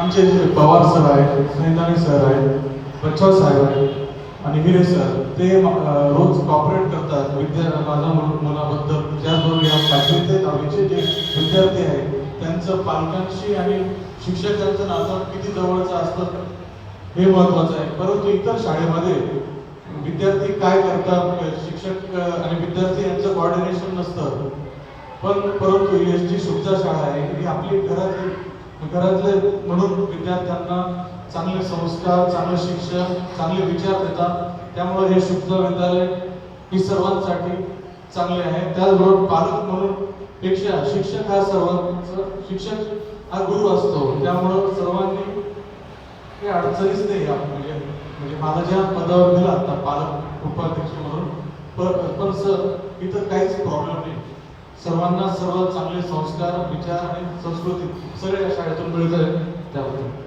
आमचे पवार सर आहेत सैंदाने सर आहेत बच्चाव साहेब आहेत आणि हिरे सर ते रोज कॉपरेट करतात विद्या माझ्या मुलाबद्दल. त्याचबरोबर या पाचवी ते दहावीचे जे विद्यार्थी आहेत त्यांचं पालकांशी आणि शिक्षकांचं नातं किती जवळचं असतं हे महत्वाचं आहे. परंतु इतर शाळेमध्ये विद्यार्थी काय करतात शिक्षक आणि विद्यार्थी यांचं कॉर्डिनेशन नसतं. पण परंतु एस जी शुभचा शाळा आहे ही आपली घरातली घरातले म्हणून विद्यार्थ्यांना चांगले संस्कार चांगले शिक्षण चांगले विचार देतात. त्यामुळे हे शुद्ध विद्यालय ही सर्वांसाठी चांगले आहे. त्याचबरोबर पालक म्हणून पेक्षा शिक्षक हा सर्वांचा शिक्षक हा गुरु असतो. त्यामुळं सर्वांनी काही अडचणीच नाही आहे म्हणजे म्हणजे मला ज्या पदावर दिला आता पालक उपाध्यक्ष म्हणून. पण पण सर इथं काहीच प्रॉब्लेम नाही. सर्वांना सर्व चांगले संस्कार विचार आणि संस्कृती सगळे या शाळेतून मिळत आहे त्याबद्दल.